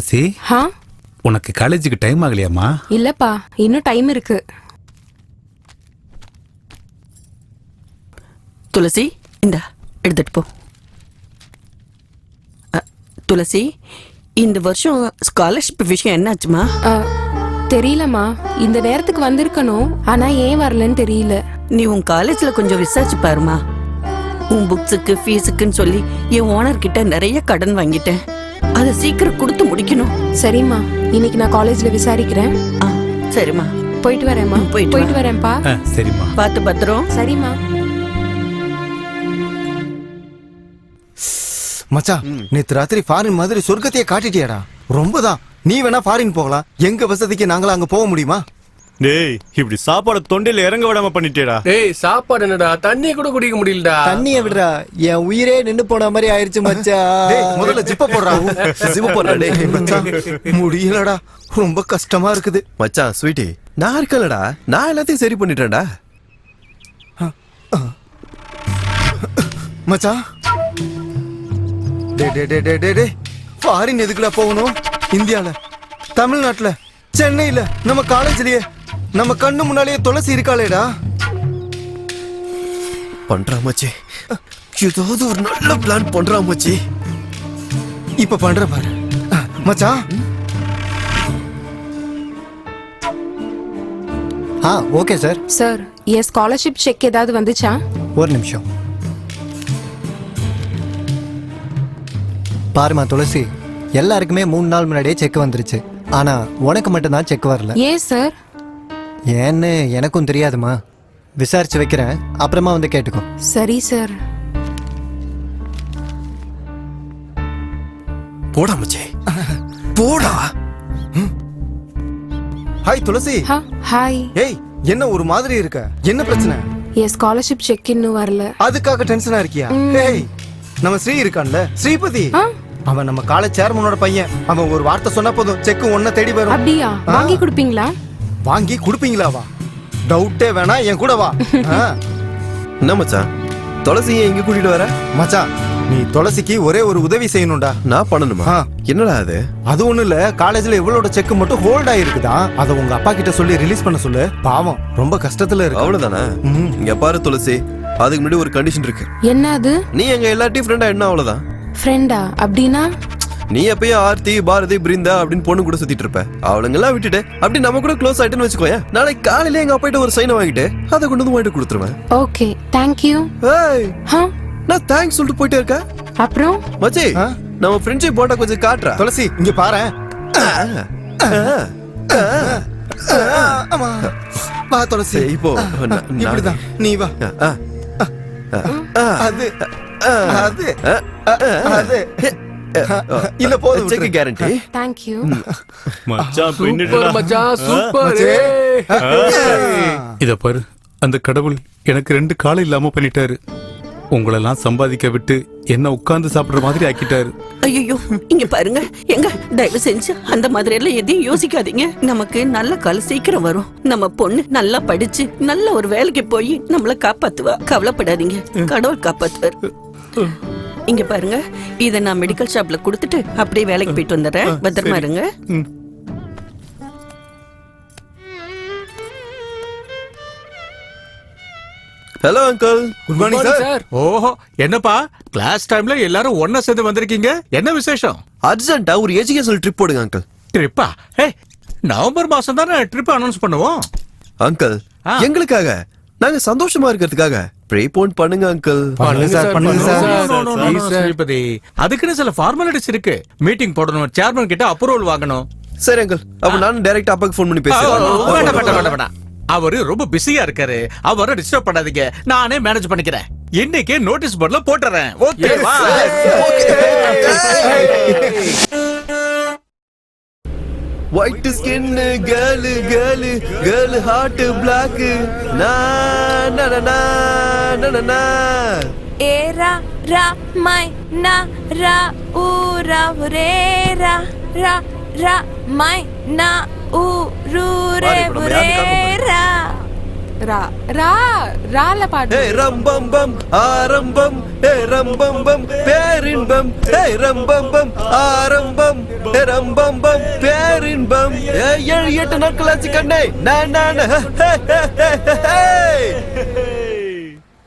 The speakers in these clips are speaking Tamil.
சி ஹா? உனக்கு காலேஜுக்கு டைம் ஆகலையாம்மா? இல்லப்பா இன்னும் டைம் இருக்கு. துளசி இந்த எடுத்துட்டு போ. அ, துளசி இந்த வருஷம் ஸ்காலர்ஷிப் விஷயம் என்னாச்சுமா? அ, தெரியலம்மா. இந்த நேரத்துக்கு வந்திருக்கணும் ஆனா ஏன் வரலன்னு தெரியல. நீ உன் காலேஜ்ல கொஞ்சம் விசாரிச்சு பாருமா. உன் புக்ஸுக்கு ஃபீஸுக்குன்னு சொல்லி என் ஓனர் கிட்ட நிறைய கடன் வாங்கிட்டேன். அதை சீக்கிரம் கொடுத்து முடிக்கணும். சரிம்மா. இன்னைக்கு நான் காலேஜ்ல விசாரிக்கிறேன். ஆ சரிம்மா. போயிட்டு வரேம்மா. ம், போயிட்டு போயிட்டு வா. வரேன்ப்பா. ஆ சரிம்மா. பார்த்து பத்திரம். சரிம்மா. மச்சான் நேத்து ராத்திரி ஃபாரின் மாதிரி சொர்க்கத்தையே காட்டிட்டியாடா. ரொம்ப தான். நீ வேணா ஃபாரின் போகலாம். எங்க வசதிக்கு நாங்களும் அங்க போக முடியுமா? டேய் இப்படி சாப்பாடு தொண்டையில இறங்க விடாம பண்ணிட்டேடா. டேய் சாப்பாடு என்னடா? தண்ணி கூட குடிக்க முடியலடா. தண்ணிய விடுறா. என் உயிரே நின்னு போன மாதிரி ஆயிருச்சு மச்சான் டேய் முதல்ல ஜிப்ப போடுறா. ஜிப்ப போடுறா, டேய். டேய், மச்சான் முடியலடா. ரொம்ப கஷ்டமா இருக்குது. மச்சான் ஸ்வீட்டி நான் இருக்கலடா. நான் எல்லாத்தையும் சரி பண்ணிட்டேன்டா. மச்சான் டே டே டே டே டே டே ஃபாரின் எதுக்குடா போகணும்? இந்தியால. தமிழ்நாட்டுல. சென்னையில. நம்ம காலேஜ்லயே நம்ம கண்ணு முன்னாலேயே துளசி இருக்காளேடா. பண்றா மச்சி. ஏதாவது ஒரு நல்ல பிளான் பண்றா மச்சி. இப்ப பண்ற பாரு. மச்சான். ஆ ஓகே சார். சார் என் ஸ்காலர்ஷிப் செக் ஏதாவது வந்துச்சா? ஒரு நிமிஷம். பாருமா துளசி எல்லாருக்குமே மூணு நாள் முன்னாடியே செக் வந்துருச்சு. ஆனா உனக்கு மட்டும்தான் செக் வரல. ஏன் சார்? ஏன்னு எனக்கும் தெரியாதுமா. விசாரிச்சு வைக்கிறேன். அப்புறமா வந்து கேட்டுக்கோ. சரி சார். போடா மச்சி. போடா. ஹாய் துளசி. ஹாய். ஏய் என்ன ஒரு மாதிரி இருக்க? என்ன பிரச்சனை? என் ஸ்காலர்ஷிப் செக் இன்னும் வரல. அதுக்காக டென்ஷனா இருக்கியா? ஏய் நம்ம ஸ்ரீ இருக்கான்ல? ஸ்ரீபதி? அவன் நம்ம காலேஜ் சேர்மனோட பையன். அவன் ஒரு வார்த்தை சொன்னா போதும். செக் ஒன்ன தேடி வரும். அப்படியா? வாங்கி கொடுப்பீங்களா? வாங்கி கொடுப்பீங்களா வா? டவுட்டே வேணா என் கூட வா. ஆ. என்ன மச்சான் துளசி இங்க கூட்டிட்டு வர? மச்சான் நீ துளசிக்கு ஒரே ஒரு உதவி செய்யணும்டா. நான் பண்ணணுமா. என்னடா அது? அது ஒண்ணு இல்ல காலேஜ்ல இவளோட செக் மட்டும் ஹோல்ட் ஆயிருக்குதா? அத உங்க அப்பா கிட்ட சொல்லி ரிலீஸ் பண்ண சொல்லு. பாவம் ரொம்ப கஷ்டத்துல இருக்கு. அவ்வளவுதானே? ம். இங்க பாரு துளசி அதுக்கு முன்னாடி ஒரு கண்டிஷன் இருக்கு. என்ன அது நீ எங்க எல்லாத்தையும் ஃப்ரெண்டா என்ன அவ்வளவுதான்? ஃப்ரெண்டா அப்படின்னா? நீ எப்பயும் ஆர்த்தி பாரதி பிருந்தா அப்படின்னு பொண்ணு கூட சுத்திட்டு இருப்ப. அவளுங்கெல்லாம் விட்டுட்டு அப்படி நம்ம கூட க்ளோஸ் ஆயிட்டுன்னு வச்சுக்கோயேன். நாளைக்கு காலையில எங்க அப்பாட்ட ஒரு சைனை வாங்கிட்டு அதை கொண்டு வந்து வாங்கிட்டு கொடுத்துருவேன். ஓகே தேங்க்யூ ஏய் ஹா நான் தேங்க்ஸ் சொல்லிட்டு போயிட்டே இருக்கேன். அப்புறம்? மச்சி? நம்ம ஃப்ரெண்ட்ஷிப் போட்டா கொஞ்சம் காட்டுறா. துளசி இங்க பாரு. வா துளசி. இப்போ இப்படிதான். நீ வா. ஆ, அது அது அது. இல்ல போதும் cheque. Guarantee thank you super மச்சான் சூப்பர் மச்சி. ஏய். இத பாரு அந்த கடவுள் எனக்கு ரெண்டு காலம் இல்லாம பண்ணிட்டாரு உங்களெல்லாம் சம்பாதிக்க விட்டு என்ன உட்கார்ந்து சாப்பிடுற மாதிரி ஆக்கிட்டாரு ஐயோ இங்க பாருங்க எங்க தயவு செஞ்சு அந்த மாதிரி எல்லாம் எதையும் யோசிக்காதீங்க நமக்கு நல்ல காலம் சீக்கிரம் வரும் நம்ம பொண்ணு நல்லா படிச்சு நல்ல ஒரு வேலைக்கு போய் நம்மள காப்பாத்துவா கவலைப்படாதீங்க கடவுள் காப்பாத்துவார் இங்க பாருங்க. இத நான் மெடிக்கல் ஷாப்ல கொடுத்துட்டு அப்படியே வேலைக்கு போயிட்டு வந்துடுறேன். பத்திரமா இருங்க. Hello uncle good morning sir. ஓஹோ என்னப்பா? கிளாஸ் டைம்ல எல்லாரும் ஒண்ணா சேர்ந்து வந்திருக்கீங்க. என்ன விசேஷம்? அர்ஜென்ட்டா ஒரு எஜுகேஷனல் ட்ரிப் போடுங்க அங்கிள் ட்ரிப்பா ஏ நவம்பர் மாசம் தானே ட்ரிப் அனௌன்ஸ் பண்ணுவோம்? அங்கிள். எங்களுக்காக நாங்க சந்தோஷமா இருக்கிறதுக்காக ப்ரே போன் பண்ணுங்க அங்கிள் பண்ணுங்க சார் பண்ணுங்க சார். ஸ்ரீபதி அதுக்குன்னு சில ஃபார்மாலிட்டிஸ் இருக்கு. மீட்டிங் போடணும். சேர்மன் கிட்ட அப்ரூவல் வாங்கணும். சரி அங்கிள் அப்ப நானும் டைரக்ட் அப்பாக்கு ஃபோன் பண்ணி பேசுறேன் வேண்டாம், வேண்டாம். அவரு ரொம்ப பிஸியா இருக்காரு. அவரை டிஸ்டர்ப் பண்ணாதீங்க. நானே மேனேஜ் பண்ணிக்கிறேன். இன்னைக்கே நோட்டீஸ் போர்ட்ல போட்டுறேன். ஓகேவா white skin girl girl girl heart black era ரா மை நா ரா ஊ ரா ரே ரா ரா ரா மை நா ஊ ரூ ரே ரே ரா ரா ரால பாடு. ஏய் ரம்பம்பம் ஆரம்பம். ஏய் ரம்பம்பம் பேரின்பம். ஏய் ரம்பம்பம் ஆரம்பம். ஏய் ரம்பம்பம் பேரின்பம். ஏய் ஏழு எட்டு நாட்கள் ஆச்சு கண்ணே. நான் நான்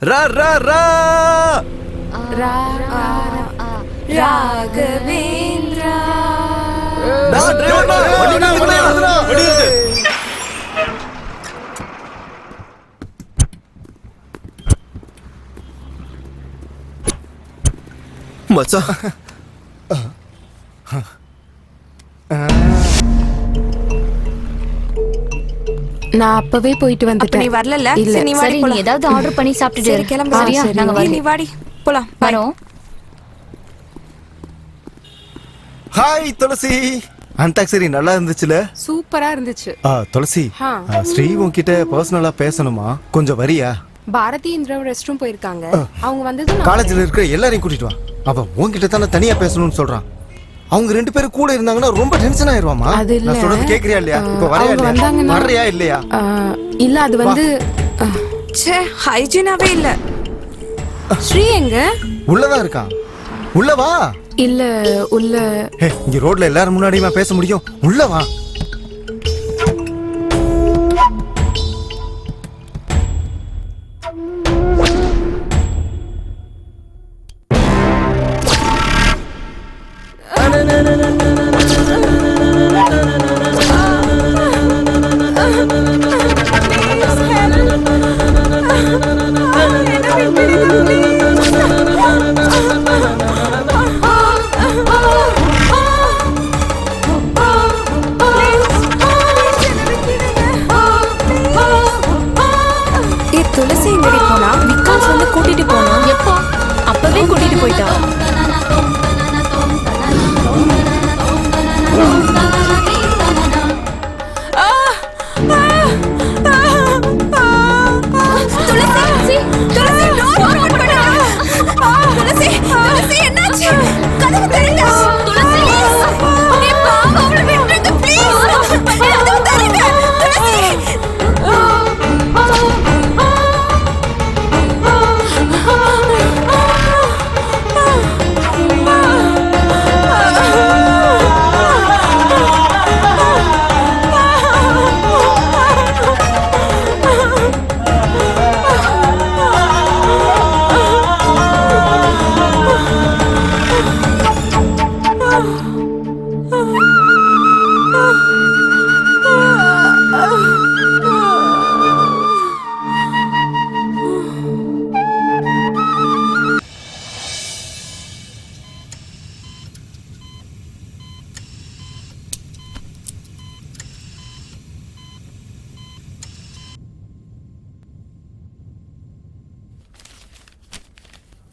ரா ரா ரா. ரா ராகவேந்திரா. நான் டிரைவர் தான். வண்டி நிறுத்துங்க. வண்டி நிறுத்து. மச்சான். நான் அப்பவே போயிட்டு வந்துட்டேன். நீ வரல இல்ல. சரி நீ வாடி நீ ஏதாவது ஆர்டர் பண்ணி சாப்பிட்டுட்டு சரி. கிளம்பு. சரியா? சரி. நாங்க வரோம் நீ வாடி. போலாம். வரோம். ஹாய் துளசி. அன்டாக்சரி நல்லா இருந்துச்சுல? சூப்பரா இருந்துச்சு. துளசி. ஸ்ரீ உன்கிட்ட பர்சனலா பேசணுமா? கொஞ்சம் வரியா? பாரதி இந்திரா ரெஸ்ட் ரூம் போயிருக்காங்க அவங்க வந்ததும் நான் காலேஜ்ல இருக்கிற எல்லாரையும் கூட்டிட்டு வா. அவன் உன்கிட்ட தானே தனியா பேசணும்னு சொல்றான் அவங்க ரெண்டு பேரும் கூட இருந்தாங்கன்னா ரொம்ப டென்ஷன் ஆயிருவாமா அது இல்ல. நான் சொல்றது கேக்குறியா இல்லையா? இப்ப வரையா இல்லையா? வர்றியா இல்லையா? இல்ல அது வந்து ச்சே ஹைஜீனாவே இல்ல. ஸ்ரீ எங்க? உள்ளதான் இருக்கான் உள்ள வா. இல்ல உள்ள. இங்க ரோட்ல எல்லாரும் முன்னாடியுமா பேச முடியும்? உள்ள வா.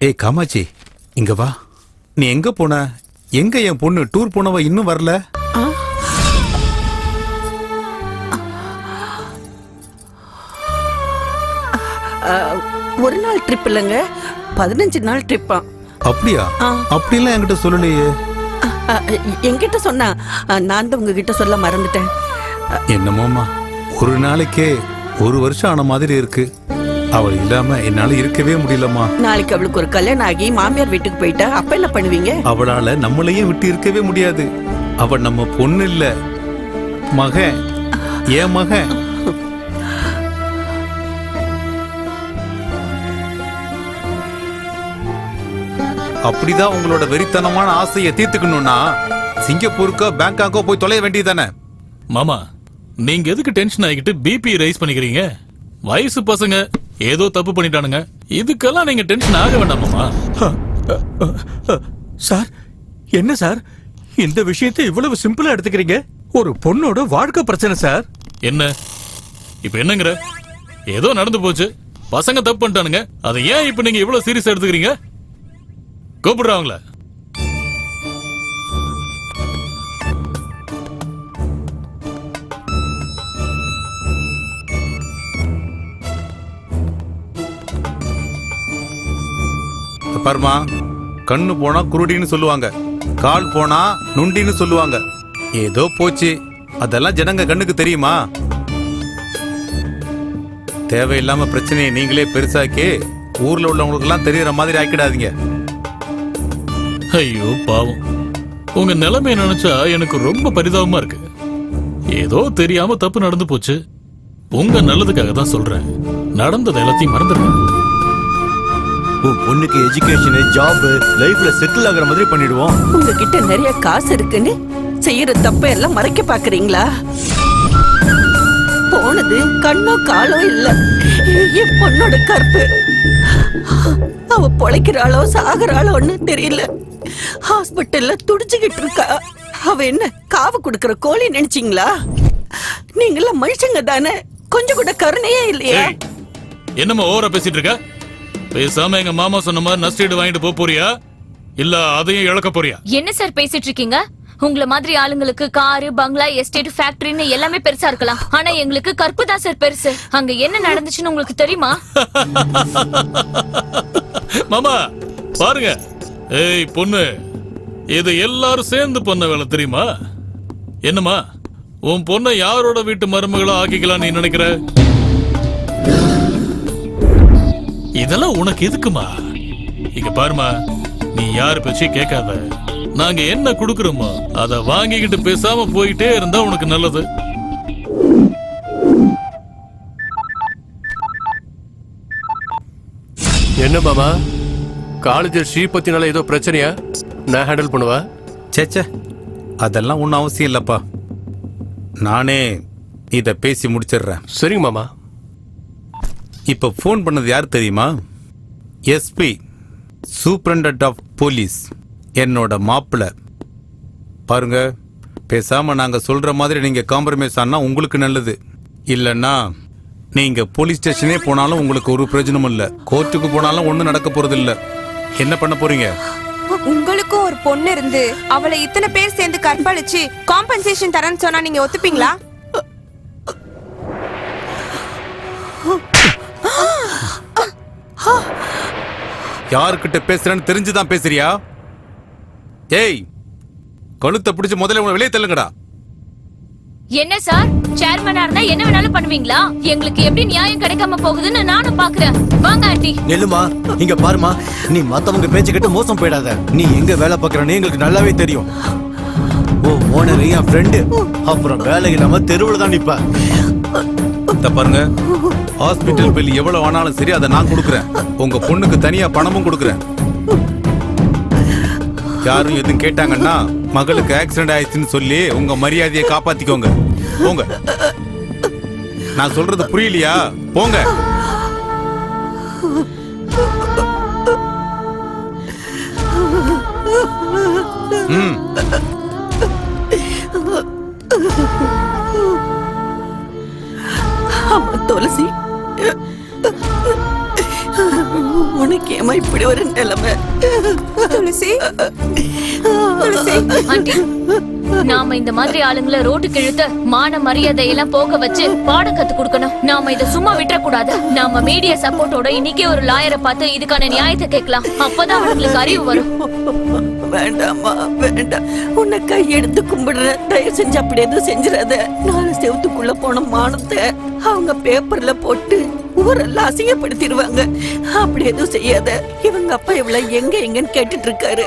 ஏய் காமாட்சி இங்க வா. நீ எங்க போன? எங்க என் பொண்ணு? டூர் போனவ இன்னும் வரல? ஒரு நாள் ட்ரிப் இல்லைங்க. பதினஞ்சு நாள் ட்ரிப்பா அப்படியா. அப்படிலாம் என்கிட்ட சொல்லலையே. என்கிட்ட சொன்னா நான் தான் உங்ககிட்ட சொல்ல மறந்துட்டேன். என்னமோமா ஒரு நாளைக்கே ஒரு வருஷம் ஆன மாதிரி இருக்கு. அவள் இல்லாம என்னால இருக்கவே முடியலம்மா. நாளைக்கு அவளுக்கு ஒரு கல்யாணம் ஆகி மாமியார் வீட்டுக்கு போயிட்டா அப்ப என்ன பண்ணுவீங்க? அவளால நம்மளையும் விட்டு இருக்கவே முடியாது. அவள் நம்ம பொண்ணு இல்ல. மகன் என் மகன் அப்படிதான் உங்களோட வெறித்தனமான ஆசையை தீர்த்துக்கணும்னா சிங்கப்பூருக்கோ பேங்காக்கோ போய் தொலைய வேண்டியதானே மாமா நீங்க எதுக்கு டென்ஷன் ஆகிட்டு பிபி ரைஸ் பண்ணிக்கிறீங்க? வயசு பசங்க ஏதோ தப்பு பண்ணிட்டானுங்க. இதுக்கெல்லாம் நீங்க டென்ஷன் ஆக வேண்டாம் சார் என்ன சார்? இந்த விஷயத்தை இவ்வளவு சிம்பிளா எடுத்துக்கிறீங்க? ஒரு பொண்ணோட வாழ்க்கை பிரச்சனை சார். என்ன? இப்ப என்னங்கிற? ஏதோ நடந்து போச்சு. பசங்க தப்பு பண்ணிட்டானுங்க. அதை ஏன் இப்ப நீங்க இவ்வளவு சீரியஸா எடுத்துக்கிறீங்க? கூப்பிடுறாங்களே பர்மா கண்ணு போனா குருடின்னு சொல்லுவாங்க கால் போனா நுண்டின்னு சொல்லுவாங்க. ஏதோ போச்சு அதெல்லாம் ஜனங்க கண்ணுக்கு தெரியுமா? தேவையில்லாம பிரச்சனையை நீங்களே பெருசாக்கி ஊர்ல உள்ளவங்களுக்கெல்லாம் தெரியற மாதிரி ஆக்கிடாதீங்க. ஐயோ பாவம். உங்க நிலைமைய நினைச்சா எனக்கு ரொம்ப பரிதாபமா இருக்கு. ஏதோ தெரியாம தப்பு நடந்து போச்சு. உங்க நல்லதுக்காக தான் சொல்றேன். நடந்தது எல்லாத்தையும் மறந்துடுறேன் உன் பொண்ணுக்கு எஜுகேஷன் ஜாப் லைஃப்ல செட்டில் ஆகுற மாதிரி பண்ணிடுவோம். உங்ககிட்ட நிறைய காசு இருக்குன்னு செய்யற தப்ப எல்லாம் மறைக்க பாக்குறீங்களா? போனது கண்ணோ காலோ இல்ல. என் பொண்ணோட கற்பு. அவ பொழைக்கிறாளோ சாகுறாளோன்னு தெரியல. ஹாஸ்பிட்டல்ல துடிச்சுக்கிட்டு இருக்கா. அவ என்ன காவு கொடுக்கற கோழி நினைச்சீங்களா? நீங்களாம் மனுஷங்க தானே. கொஞ்சம் கூட கருணையே இல்லையா? ஏய், என்னம்மா ஓவரா பேசிட்டு இருக்க? பேசாம எங்க மாமா சொன்ன மாதிரி நஷ்டீடு வாங்கிட்டு போப் போறியா? இல்ல அதையும் இழக்க போறியா? என்ன சார் பேசிட்டு இருக்கீங்க? உங்கள மாதிரி ஆளுங்களுக்கு காரு பங்களா எஸ்டேட் ஃபேக்டரின்னு எல்லாமே பெருசா இருக்கலாம். ஆனா எங்களுக்கு கற்பு தான் சார் பெருசு. அங்க என்ன நடந்துச்சுன்னு உங்களுக்கு தெரியுமா? மாமா பாருங்க. ஏய் பொண்ணு இது எல்லாரும் சேர்ந்து பண்ண வேலை தெரியுமா? என்னம்மா உன் பொண்ணை யாரோட வீட்டு மருமகளா ஆக்கிக்கலாம் நீ நினைக்கிற? இதெல்லாம் உனக்கு எதுக்குமா? இங்க பாருமா நீ யார் பேச்சையும் கேட்காத. நாங்க என்ன குடுக்கறோமோ அத வாங்கிக்கிட்டு பேசாம போயிட்டே இருந்தா உனக்கு நல்லது. என்ன மாமா? காலேஜ் ஸ்ரீபத்தினால ஏதோ பிரச்சனையா? நான் ஹேண்டில் பண்ணுவா? சேச்சே அதெல்லாம் ஒன்றும் அவசியம் இல்லப்பா. நானே இதை பேசி முடிச்சிடுறேன். சரிங்க மாமா. இப்போ ஃபோன் பண்ணது யார் தெரியுமா? எஸ்பி சூப்பரண்டன்ட் ஆஃப் போலீஸ் என்னோட மாப்பிள்ள. பாருங்க பேசாமல் நாங்கள் சொல்கிற மாதிரி நீங்கள் காம்ப்ரமைஸ் ஆனால் உங்களுக்கு நல்லது. இல்லைன்னா நீங்கள் போலீஸ் ஸ்டேஷனே போனாலும் உங்களுக்கு ஒரு பிரயோஜனமும் இல்லை. கோர்ட்டுக்கு போனாலும் ஒன்றும் நடக்க போகிறது இல்லை. என்ன பண்ண போறீங்க? உங்களுக்கும் ஒரு பொண்ணு இருந்து அவளை இத்தனை பேர் சேர்ந்து கற்பழிச்சு காம்பன்சேஷன் தரேன்னு சொன்னா நீங்க ஒத்துப்பீங்களா? யாருக்கிட்ட பேசுறேன்னு தெரிஞ்சுதான் பேசுறியா? ஏய் கழுத்தை பிடிச்சு முதல்ல உங்களை வெளியே தள்ளுங்கடா. என்ன சார்? சேர்மனா இருந்தா என்ன வேணாலும் பண்ணுவீங்களா? எங்களுக்கு எப்படி நியாயம் கிடைக்காம போகுதுன்னு நானும் பாக்குறேன். வாங்க ஆண்டி. நெல்லுமா இங்க பாருமா. நீ மத்தவங்க பேச்சு கேட்டு மோசம் போயிடாத. நீ எங்க வேலை பார்க்கறன்னு எங்களுக்கு நல்லாவே தெரியும். ஓ ஓனர் என் ஃப்ரெண்டு அப்புறம் வேலை இல்லாம தெருவுல தான் நிப்ப. பாருங்க. ஹாஸ்பிட்டல் பில் எவ்வளவு ஆனாலும் சரி அதை நான் கொடுக்குறேன். உங்க பொண்ணுக்கு தனியா பணமும் கொடுக்குறேன். யாரும் எதுவும் கேட்டாங்கன்னா மகளுக்கு ஆக்சிடென்ட் ஆயிடுச்சுன்னு சொல்லி உங்க மரியாதையை காப்பாத்திக்கோங்க. போங்க. நான் சொல்றது புரியலையா? போங்க. ம். துளசி. உனக்கு ஏமா இப்படி ஒரு நிலைமை? துளசி துளசி. ஆண்டி நாம இந்த மாதிரி ஆளுங்களை ரோட்டுக்கு இழுத்து மான மரியாதை எல்லாம் போக வச்சு பாடம் கத்து கொடுக்கணும். நாம இத சும்மா விட்டுற கூடாது நாம மீடியா சப்போர்ட்டோட இன்னைக்கே ஒரு லாயரை பார்த்து இதுக்கான நியாயத்தை கேட்கலாம். அப்பதான் அவங்களுக்கு அறிவு வரும். வேண்டாம்மா வேண்டாம். உன்னை எடுத்து கும்பிடுற தயவு செஞ்சு அப்படி எதுவும் செஞ்சிடாத. நாலு செவத்துக்குள்ள போன மானத்தை அவங்க பேப்பர்ல போட்டு ஊரெல்லாம் அசிங்கப்படுத்திடுவாங்க. அப்படி எதுவும் செய்யாத. இவங்க அப்பா இவ்வளவு எங்க எங்கன்னு கேட்டுட்டு இருக்காரு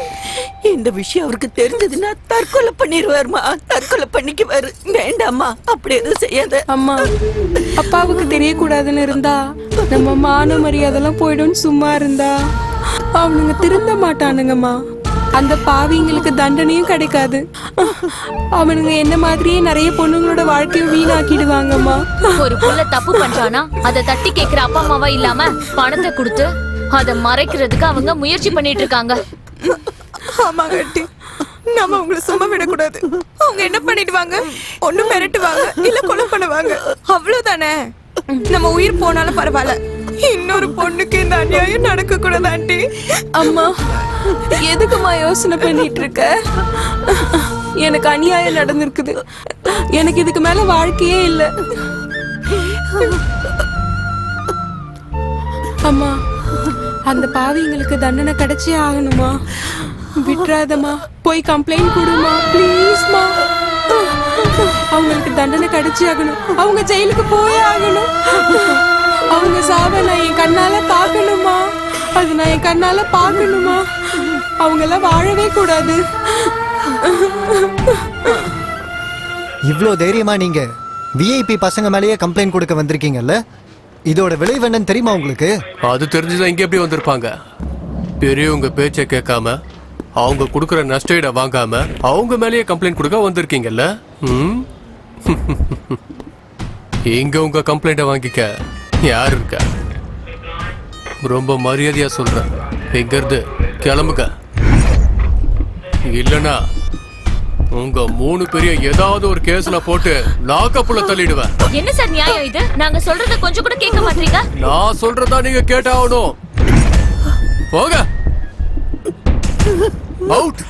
இந்த விஷயம் அவருக்கு தெரிஞ்சதுன்னா தற்கொலை பண்ணிடுவாருமா? தற்கொலை பண்ணிக்குவாரு. வேண்டாம்மா அப்படி எதுவும் செய்யாத. அம்மா அப்பாவுக்கு தெரியக்கூடாதுன்னு இருந்தா நம்ம மான மரியாதைலாம் போயிடும்னு சும்மா இருந்தா. அவனுங்க திருந்த மாட்டானுங்கம்மா. அந்த பாவிங்களுக்கு தண்டனையும் கிடைக்காது. அவனுங்க என்ன மாதிரியே நிறைய பொண்ணுங்களோட வாழ்க்கையும் வீணாக்கிடுவாங்கம்மா. ஒரு புள்ள தப்பு பண்றானா? அதை தட்டி கேக்குற அப்பா அம்மாவா இல்லாம பணத்தை கொடுத்து அதை மறைக்கிறதுக்கு அவங்க முயற்சி பண்ணிட்டு இருக்காங்க. ஆமா கட்டி நம்ம உங்களை சும்மா விடக்கூடாது. அவங்க என்ன பண்ணிடுவாங்க? ஒண்ணு மிரட்டுவாங்க இல்ல கொலை பண்ணுவாங்க. அவ்வளவுதானே? நம்ம உயிர் போனாலும் பரவாயில்ல. இன்னொரு பொண்ணுக்கு இந்த அநியாயம் நடக்க கூடாது ஆண்டி. அம்மா எதுக்குமா யோசனை பண்ணிட்டு இருக்க எனக்கு அநியாயம் நடந்திருக்குது. எனக்கு இதுக்கு மேல வாழ்க்கையே இல்லை. அம்மா அந்த பாவிங்களுக்கு தண்டனை கிடைச்சே ஆகணுமா விட்டுறாதம்மா. போய் கம்ப்ளைண்ட் கொடுமா ப்ளீஸ்மா அவங்களுக்கு தண்டனை கிடைச்சே ஆகணும். அவங்க ஜெயிலுக்கு போயே ஆகணும். அவங்க சாவ நான் என் கண்ணால பார்க்கணுமா? அது நான் என் கண்ணால பார்க்கணுமா? அவங்க எல்லாம் வாழவே கூடாது. இவ்வளோ தைரியமா நீங்க விஐபி பசங்க மேலேயே கம்ப்ளைண்ட் கொடுக்க வந்திருக்கீங்கல்ல? இதோட விளைவு என்னன்னு தெரியுமா உங்களுக்கு? அது தெரிஞ்சுதான் இங்க எப்படி வந்திருப்பாங்க? பெரியவங்க பேச்சை கேட்காம அவங்க கொடுக்குற நஷ்டஈட வாங்காம அவங்க மேலேயே கம்ப்ளைண்ட் கொடுக்க வந்திருக்கீங்கல்ல? ம்? இங்க உங்க கம்ப்ளைண்ட்டை வாங்கிக்க. யார் இருக்கா? ரொம்ப மரியாதையா சொல்றேன் இங்க இருந்து கிளம்புங்க. இல்லனா உங்க மூணு பெரிய ஏதாவது ஒரு கேஸ்ல போட்டு லாக்கப்புல தள்ளிடுவேன். என்ன சார் நியாயம் இது? நாங்க சொல்றத கொஞ்சம் கூட கேட்க மாட்டீங்க நான் சொல்றதா நீங்க கேட்டாகணும். போக அவுட்